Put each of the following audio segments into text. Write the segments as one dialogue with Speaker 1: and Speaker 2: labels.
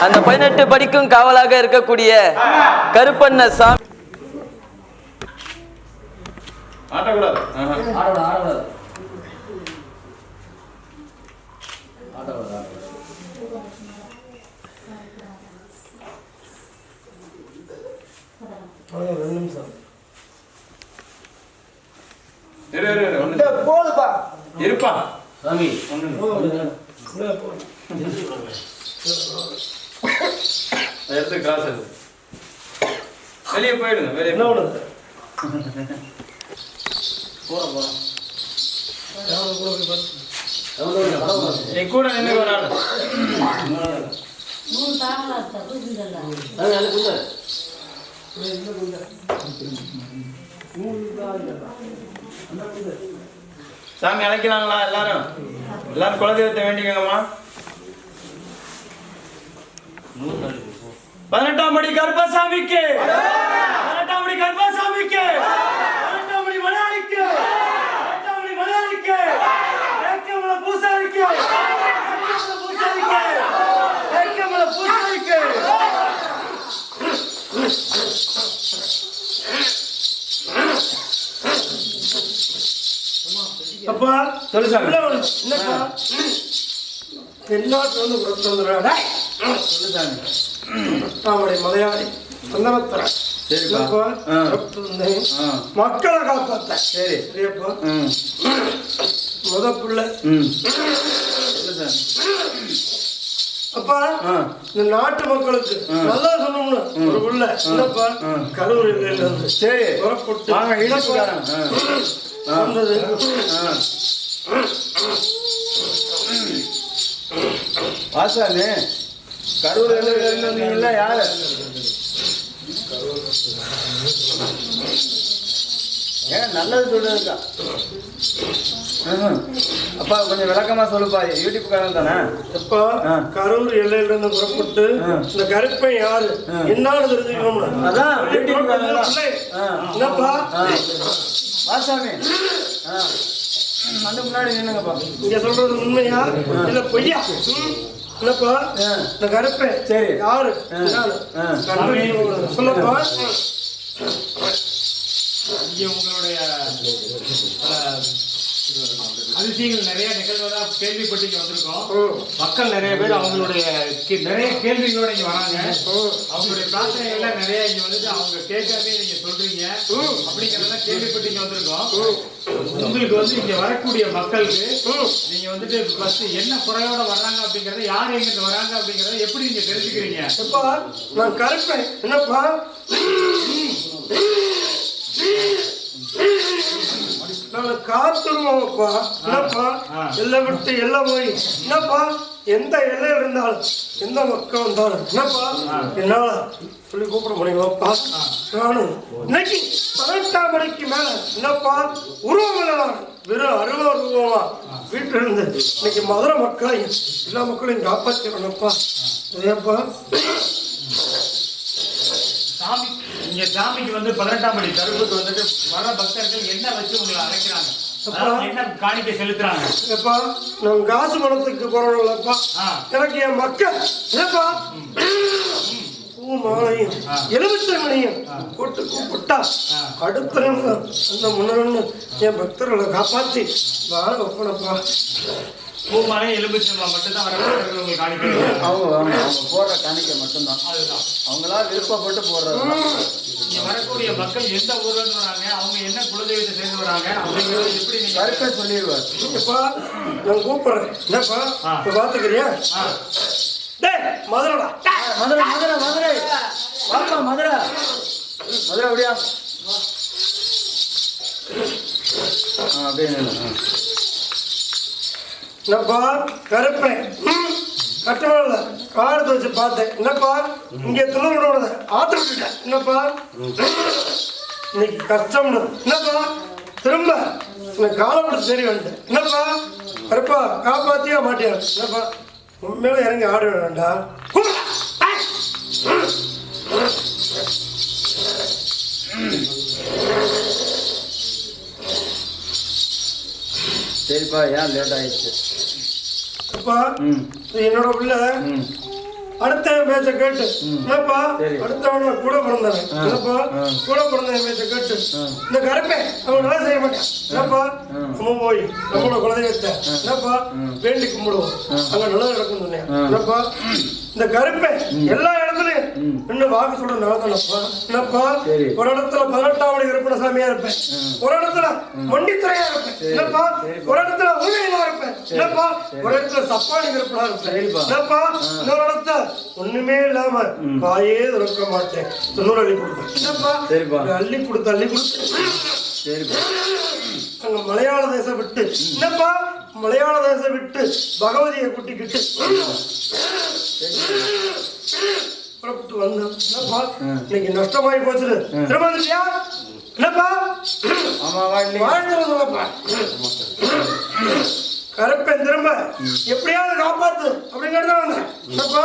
Speaker 1: அந்த பதினெட்டு படிக்கும் காவலாக இருக்கக்கூடிய கருப்பண்ண சாமி.
Speaker 2: ஆட்டக்கூடாது. ஆஹா.
Speaker 3: ஆடக்கூடாது.
Speaker 2: எடுத்து கிளாஸ் எடு வெளியே போயிடுங்க வெளியே
Speaker 4: என்ன
Speaker 2: போ.
Speaker 4: பண்ணுது எவ்வளவு கூட
Speaker 2: நீ நின்று
Speaker 3: அது
Speaker 4: குண்டை.
Speaker 2: சாமி அழைக்கலாங்களா எல்லாரும்? எல்லாரும் குலதெய்வத்தை வேண்டிக்கங்கம்மா. பதினெட்டாம் படி கருப்பசாமிக்கு. பதினெட்டாம் படி கருப்பசாமிக்கு. பதினெட்டாம் படி மலையாளிக்கு. பதினெட்டாம் படி மலையாளிக்கு. ஏக்கமல பூசாரிக்கு. பூசாரிக்கு. ஏக்கமல பூசாரிக்கு.
Speaker 4: அப்பா
Speaker 2: சொல்லு சாமி.
Speaker 4: என்னப்பா? தென்னாட்டு வந்து புறத்து வந்துடுறாடா.
Speaker 2: சொல்லு சாமி.
Speaker 4: தாமரை மலையாளி சந்தனத்தர. மக்களை காப்பாத்த
Speaker 2: சரி.
Speaker 4: சரியப்பா
Speaker 2: ம்.
Speaker 4: முத புள்ள. அப்பா இந்த நாட்டு மக்களுக்கு நல்லா சொல்லணும்னு ஒரு புள்ள. என்னப்பா. கரூர் இருந்து
Speaker 2: சரி.
Speaker 4: புறப்பட்டு வந்தது.
Speaker 2: ஆ. கரூர் எல்லையில இருந்து வந்தீங்கல்ல யாரு ஏன் நல்லது சொல்றதுக்கா. அப்பா கொஞ்சம் விளக்கமா சொல்லுப்பா யூடியூப்காரன் தானே
Speaker 4: அப்பா. கரூர் எல்லையில இருந்து புறப்பட்டு. இந்த கருப்பை யாரு
Speaker 2: ஆ.
Speaker 4: என்னன்னு தெரிஞ்சுக்கணும்னு
Speaker 2: அதான்.
Speaker 4: என்னப்பா.
Speaker 2: வாசாமி ஆ வந்து முன்னாடி நின்னுங்கப்பா
Speaker 4: இங்க சொல்றது உண்மையா இல்ல பொய்யா? என்னப்பா
Speaker 2: ஆ.
Speaker 4: இந்த கருப்பை.
Speaker 2: சரி.
Speaker 4: யாரு. சொல்லப்பா.
Speaker 5: இங்கே உங்களுடைய அதிசயங்கள் நிறைய நிகழ்வதா கேள்விப்பட்டு இங்க வந்திருக்கோம். மக்கள் நிறைய பேர் அவங்களுடைய நிறைய கேள்விகளோட இங்க வராங்க. அவங்களுடைய பிரார்த்தனைகள்லாம் நிறைய இங்க வந்துட்டு அவங்க கேட்காமே நீங்க சொல்றீங்க. அப்படிங்கறதெல்லாம் கேள்விப்பட்டு இங்க வந்திருக்கோம் உங்களுக்கு வந்து இங்க வரக்கூடிய மக்களுக்கு நீங்க வந்துட்டு ஃபர்ஸ்ட் என்ன குறையோட வர்றாங்க அப்படிங்கறத யார் எங்க வராங்க அப்படிங்கறத எப்படி நீங்க தெரிஞ்சுக்கிறீங்க?
Speaker 4: எப்பா நான் கருப்பேன். என்னப்பா? நான் காத்துருவோம்ப்பா. என்னப்பா. எல்லை விட்டு எல்லை போய். என்னப்பா? எந்த எல்லையில் இருந்தாலும் எந்த மக்கள் வந்தாலும் என்னப்பா? என்னால சொல்லி கூப்பிட முடியுமாப்பா? நானும் இன்னைக்கு பதினெட்டாம் மணிக்கு மேல என்னப்பா? உருவம் நான் வெறும் அருவ உருவமா வீட்டில் இருந்து இன்னைக்கு மதுரை மக்களையும் எல்லா மக்களையும் காப்பாற்றிடணும்ப்பா சரியாப்பா?
Speaker 5: சாமி இங்க சாமிக்கு வந்து பதினெட்டாம் படி கருப்புக்கு வந்துட்டு வர பக்தர்கள் என்ன வச்சு உங்களை அழைக்கிறாங்க? காணிக்கை செலுத்துறாங்க?
Speaker 4: எப்பா நான் காசு பணத்துக்கு போறோம்லப்பா. எனக்கு என் மக்கள் ஏப்பா மாலையும் எலுமிச்சங்களையும் போட்டு கூப்பிட்டா நிமிஷம் அந்த முன்னரன்னு என் பக்தர்களை காப்பாத்தி வாழ வைப்பனப்பா.
Speaker 5: பூமாலை எலும்புச்சம்பளம் மட்டும்தான் உங்களுக்கு காணிக்கை வைக்கிறாங்க.
Speaker 2: அவங்க அவங்க அவங்க போடுற காணிக்கை மட்டும்தான்.
Speaker 5: அதுதான்.
Speaker 2: அவங்களா விருப்பப்பட்டு போடுறது
Speaker 5: இங்க வரக்கூடிய மக்கள் எந்த ஊர்ல இருந்து வராங்க அவங்க என்ன குலதெய்வத்தை சேர்ந்து வராங்க அப்படிங்கறது எப்படி நீங்க
Speaker 2: கருப்பை சொல்லிடுவார்.
Speaker 4: எப்பா நான் கூப்பிடுறேன். என்னப்பா. இப்ப பாத்துக்கிறியா? டேய் மதுரடா.
Speaker 2: மதுரை மதுரை மதுரை. வாப்பா மதுரை. மதுரை அப்படியா? அப்படியே.
Speaker 4: என்னப்பா? கருப்பேன். கட்டுமான காலத்தை வச்சு பார்த்தேன். என்னப்பா? இங்க துணை ஆத்து விட்டுட்டேன் என்னப்பா? இன்னைக்கு கஷ்டம் என்னப்பா? திரும்ப எனக்கு காலப்பட்டு சரி வந்துட்டேன். என்னப்பா? கருப்பா காப்பாத்தியா மாட்டியா? என்னப்பா? உண்மையில இறங்கி ஆட வேண்டாம்
Speaker 2: சரிப்பா ஏன் லேட் ஆயிடுச்சு?
Speaker 4: அப்பா என்னோட பிள்ளை.
Speaker 2: ம்.
Speaker 4: அடுத்தவன் பேச்ச கேட்டு. என்னப்பா அடுத்தவன கூட பிறந்தவன். என்னப்பா கூட பிறந்தவன் பேச்ச கேட்டு. இந்த கருப்பை அவன் நல்லா செய்ய மாட்டான். என்னப்பா நம்ம போய் நம்மளோட குலதெய்வத்தை என்னப்பா வேண்டி கும்பிடுவோம். அங்க நல்லது நடக்கும் சொன்னேன். என்னப்பா இந்த கருப்பை எல்லா இன்னும் வாக்கு சொல்ற என்னப்பா ஒரு இடத்துல பதினெட்டாம் மணி கருப்பண சாமியா இருப்பேன். ஒரு இடத்துல மண்டித்துறையா இருப்பேன். என்னப்பா ஒரு இடத்துல ஊழியனா இருப்பேன். என்னப்பா ஒரு இடத்துல சப்பானி கருப்பனா இருப்பேன். என்னப்பா இன்னொரு இடத்துல ஒண்ணுமே இல்லாம வாயே திறக்க மாட்டேன். தொண்ணூறு அள்ளி கொடுப்பேன். என்னப்பா அள்ளி கொடுத்து அள்ளி கொடுத்து. மலையாள தேசம் விட்டு என்னப்பா மலையாள தேசம் விட்டு பகவதியை கூட்டிக்கிட்டு. புறப்பட்டு வந்தோம் என்னப்பா? இன்னைக்கு நஷ்டமாயி போச்சு திரும்ப வந்துட்டியா? என்னப்பா? வாழ்ந்துட சொல்லப்பா. கருப்பேன் திரும்ப. எப்படியாவது காப்பாத்து அப்படிங்கிறத வந்தேன். என்னப்பா?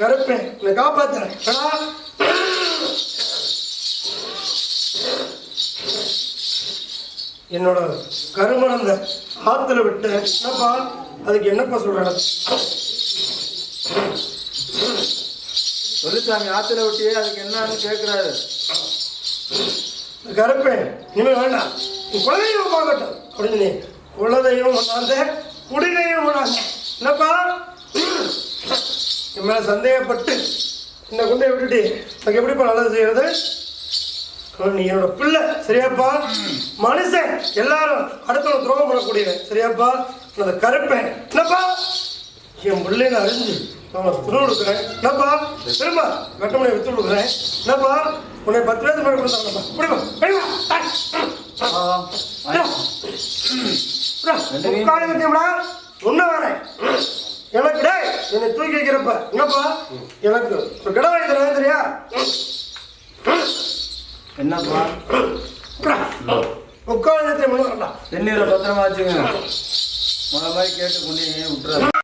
Speaker 4: கருப்பேன் உன்னை காப்பாத்துறேன். என்னோட? கருமணந்த ஆத்துல விட்டு என்னப்பா? அதுக்கு என்னப்பா சொல்றேன்?
Speaker 2: சொல்லுசாமி ஆத்துல விட்டியே அதுக்கு என்னன்னு கேட்கிறாரு
Speaker 4: கருப்பேன் இனிமே வேண்டாம். நீ குலதெய்வம் பார்க்கட்டும். அப்படின்னு குலதெய்வம் ஒன்றாந்த குடிதெய்வம் ஒன்றாந்த என்னப்பா? என் மேல சந்தேகப்பட்டு இந்த குண்டையை விட்டுட்டு அதுக்கு எப்படிப்பா நல்லது செய்யறது? நீ என்னோட பிள்ளை சரியாப்பா? மனுஷன் எல்லாரும் அடுத்தவங்க துரோகம் பண்ணக்கூடியவன் சரியாப்பா? நான் அந்த கருப்பேன். என்னப்பா? என் பிள்ளைன்னு அறிஞ்சு துணை கொடுக்குறேன். என்னப்பா? திரும்ப கட்டமனை வித்து கொடுக்குறேன். என்னப்பா? உன்னை பத்து பேருக்கு மேலே கொடுத்தாங்கப்பா புரியுமா வரேன் எனக்கு டேய் என்னை தூக்கி வைக்கிறப்ப. என்னப்பா? எனக்கு ஒரு கடை வாங்கி தரேன் தெரியா
Speaker 2: என்னப்பா?
Speaker 4: உட்காந்து
Speaker 2: தென்னீரை பத்திரமா வச்சுங்க முத மாதிரி கேட்டு கொண்டு விட்டுறாரு